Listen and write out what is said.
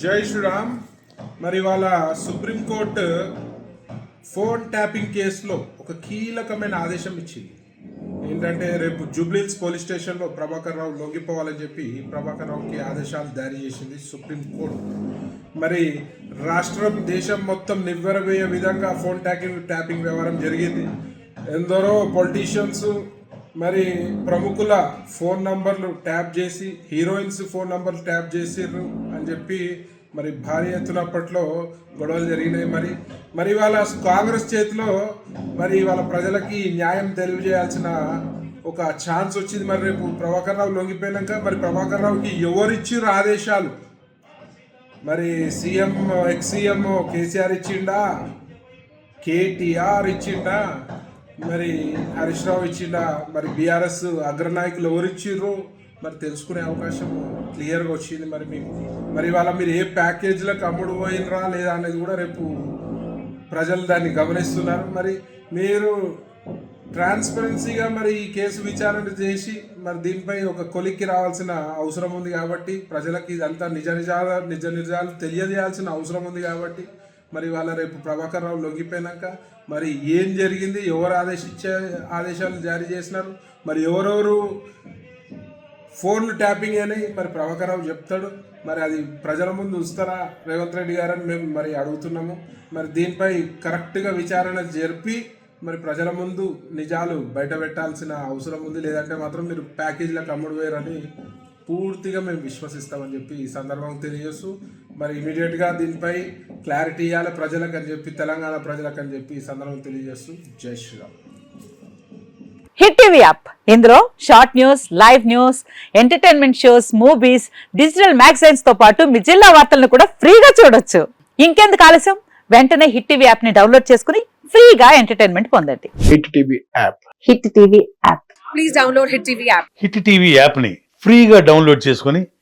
జై శ్రీరామ్. మరి వాళ్ళ సుప్రీంకోర్టు ఫోన్ ట్యాపింగ్ కేసులో ఒక కీలకమైన ఆదేశం ఇచ్చింది. ఏంటంటే రేపు జూబ్లీహిల్స్ పోలీస్ స్టేషన్లో ప్రభాకర్ రావు లొంగిపోవాలని చెప్పి ప్రభాకర్ రావుకి ఆదేశాలు జారీ చేసింది సుప్రీంకోర్టు మరి రాష్ట్రం దేశం మొత్తం నివ్వెరబోయే విధంగా ఫోన్ ట్యాపింగ్ ట్యాపింగ్ వ్యవహారం జరిగింది. ఎందరో పొలిటీషియన్స్ మరి ప్రముఖుల ఫోన్ నంబర్లు ట్యాప్ చేసి హీరోయిన్స్ ఫోన్ నంబర్లు ట్యాప్ చేసిర్రు అని చెప్పి మరి భారీ ఎత్తున అప్పట్లో గొడవలు జరిగినాయి. మరి మరి వాళ్ళ కాంగ్రెస్ చేతిలో మరి వాళ్ళ ప్రజలకి న్యాయం తెలియజేయాల్సిన ఒక ఛాన్స్ వచ్చింది. మరి రేపు ప్రభాకర్ రావు లొంగిపోయినాక మరి ప్రభాకర్ రావుకి ఎవరిచ్చిర్రు ఆదేశాలు? మరి సీఎం ఎక్స్ సీఎం కేసీఆర్ ఇచ్చిండా? కేటీఆర్ ఇచ్చిండా? మరి హరీష్ రావు ఇచ్చిన మరి బీఆర్ఎస్ అగ్రనాయకులు ఎవరు మరి తెలుసుకునే అవకాశం క్లియర్గా వచ్చింది మరి మీకు. మరి వాళ్ళ మీరు ఏ ప్యాకేజీలకు అమ్ముడు పోయినరా లేదా అనేది కూడా రేపు ప్రజలు దాన్ని గమనిస్తున్నారు. మరి మీరు ట్రాన్స్పరెన్సీగా మరి ఈ కేసు విచారణ చేసి మరి దీనిపై ఒక కొలిక్కి రావాల్సిన అవసరం ఉంది కాబట్టి ప్రజలకి ఇదంతా నిజ నిజాలు నిజ నిజాలు తెలియజేయాల్సిన అవసరం ఉంది కాబట్టి మరి వాళ్ళ రేపు ప్రభాకర్ రావు లొంగిపోయినాక మరి ఏం జరిగింది? ఎవరు ఆదేశించే ఆదేశాలు జారీ చేసినారు? మరి ఎవరెవరు ఫోన్లు ట్యాపింగ్ అని మరి ప్రభాకర్ రావు చెప్తాడు. మరి అది ప్రజల ముందు ఉంచుతారా? రేవంత్ రెడ్డి గారని మేము మరి అడుగుతున్నాము. మరి దీనిపై కరెక్ట్గా విచారణ జరిపి మరి ప్రజల ముందు నిజాలు బయట పెట్టాల్సిన అవసరం ఉంది. లేదంటే మాత్రం మీరు ప్యాకేజీలకు అమ్ముడు వేయరని పూర్తిగా మేము విశ్వసిస్తామని చెప్పి ఈ సందర్భంగా తెలియజేస్తూ మరి ఇమీడియట్గా దీనిపై క్లారిటీ ఇవ్వాలి ప్రజలకు అని చెప్పి తెలంగాణ ప్రజలకు అని చెప్పి ఈ సందర్భంగా తెలియజేస్తూ Jai Sriram. Hit TV app. ఇందులో short news live news entertainment shows movies digital మ్యాగజైన్స్తో పాటు మీ జిల్లా వార్తలను కూడా ఫ్రీగా చూడొచ్చు. ఇంకెందుకు ఆలస్యం? వెంటనే హిట్ టీవీ యాప్ని డౌన్లోడ్ చేసుకుని ఫ్రీగా ఎంటర్టైన్మెంట్ పొందండి. Hit TV app. Hit TV app. Please download Hit TV app. Hit TV యాప్ని ఫ్రీగా డౌన్లోడ్ చేసుకొని